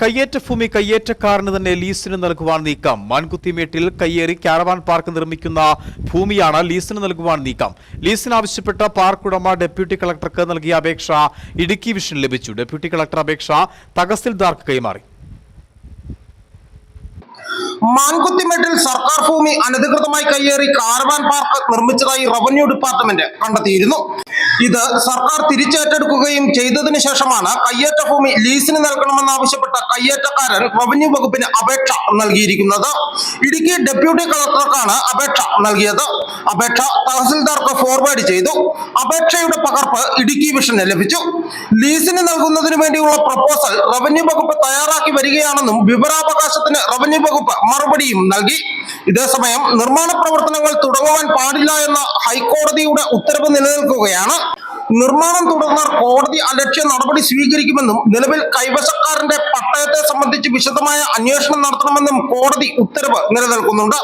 കയ്യേറ്റ ഭൂമി കയ്യേറ്റക്കാരന് തന്നെ ലീസിന് നൽകുവാൻ നീക്കം. മാൻകുത്തിമേട്ടിൽ കയ്യേറി കാരവാൻ പാർക്ക് നിർമ്മിക്കുന്ന ഭൂമിയാണ് ലീസിന് നൽകുവാൻ നീക്കം. ലീസിന് ആവശ്യപ്പെട്ട പാർക്ക് ഉടമ ഡെപ്യൂട്ടി കളക്ടർക്ക് നൽകിയ അപേക്ഷ ഇടുക്കി വിഷൻ ലഭിച്ചു. ഡെപ്യൂട്ടി കളക്ടർ അപേക്ഷ തഹസിൽദാർക്ക് കൈമാറി. മാൻകുത്തിമേട്ടിൽ സർക്കാർ ഭൂമി അനധികൃതമായി കയ്യേറി കാരവാൻ പാർക്ക് നിർമ്മിച്ചതായി റവന്യൂ ഡിപ്പാർട്ട്മെന്റ് കണ്ടെത്തിയിരുന്നു. ഇത് സർക്കാർ തിരിച്ചേറ്റെടുക്കുകയും ചെയ്തതിനു ശേഷമാണ് കയ്യേറ്റ ഭൂമി ലീസിന് നൽകണമെന്നാവശ്യപ്പെട്ട കയ്യേറ്റക്കാരൻ റവന്യൂ വകുപ്പിന് അപേക്ഷ നൽകിയിരിക്കുന്നത്. ഇടുക്കി ഡെപ്യൂട്ടി കളക്ടർക്കാണ് അപേക്ഷ നൽകിയത്. അപേക്ഷ തഹസിൽദാർക്ക് ഫോർവേഡ് ചെയ്തു. അപേക്ഷയുടെ പകർപ്പ് ഇടുക്കി വിഷന് ലഭിച്ചു. ലീസിന് നൽകുന്നതിന് വേണ്ടിയുള്ള പ്രപ്പോസൽ റവന്യൂ വകുപ്പ് തയ്യാറാക്കി വരികയാണെന്നും വിവരാവകാശത്തിന് റവന്യൂ വകുപ്പ് മറുപടിയും നൽകി. ഇതേസമയം നിർമ്മാണ പ്രവർത്തനങ്ങൾ തുടങ്ങുവാൻ പാടില്ല എന്ന ഹൈക്കോടതിയുടെ ഉത്തരവ് നിലനിൽക്കുകയാണ്. നിർമ്മാണം തുടർന്നാൽ കോടതി അലക്ഷ്യ നടപടി സ്വീകരിക്കുമെന്നും നിലവിൽ കൈവശക്കാരന്റെ പട്ടയത്തെ സംബന്ധിച്ച് വിശദമായ അന്വേഷണം നടത്തണമെന്നും കോടതി ഉത്തരവ് നിലനിൽക്കുന്നുണ്ട്.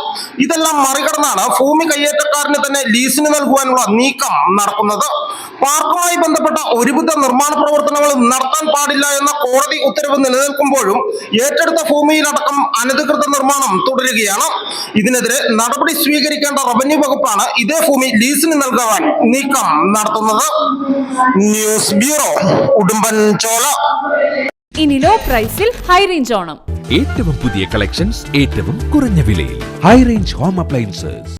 ഇതെല്ലാം മറികടന്നാണ് ഭൂമി കയ്യേറ്റക്കാരന് തന്നെ ലീസിന് നൽകുവാനുള്ള നീക്കം നടക്കുന്നത്. പാർക്കുമായി ബന്ധപ്പെട്ട ഒരുവിധ നിർമ്മാണ പ്രവർത്തനങ്ങളും നടത്താൻ പാടില്ല എന്ന കോടതി ഉത്തരവ് നിലനിൽക്കുമ്പോഴും ഏറ്റെടുത്ത ഭൂമിയിലടക്കം അനധികൃത നിർമ്മാണം തുടരുകയാണ്. ഇതിനെതിരെ നടപടി സ്വീകരിക്കേണ്ട റവന്യൂ വകുപ്പാണ് ഇതേ ഭൂമി ലീസിന് നൽകാൻ നീക്കം നടത്തുന്നത്. News bureau Udumbanchola. ഇനി ലോ പ്രൈസിൽ ഹൈ റേഞ്ച് ഓണം. ഏറ്റവും പുതിയ കളക്ഷൻസ് ഏറ്റവും കുറഞ്ഞ വിലയിൽ. High range home appliances.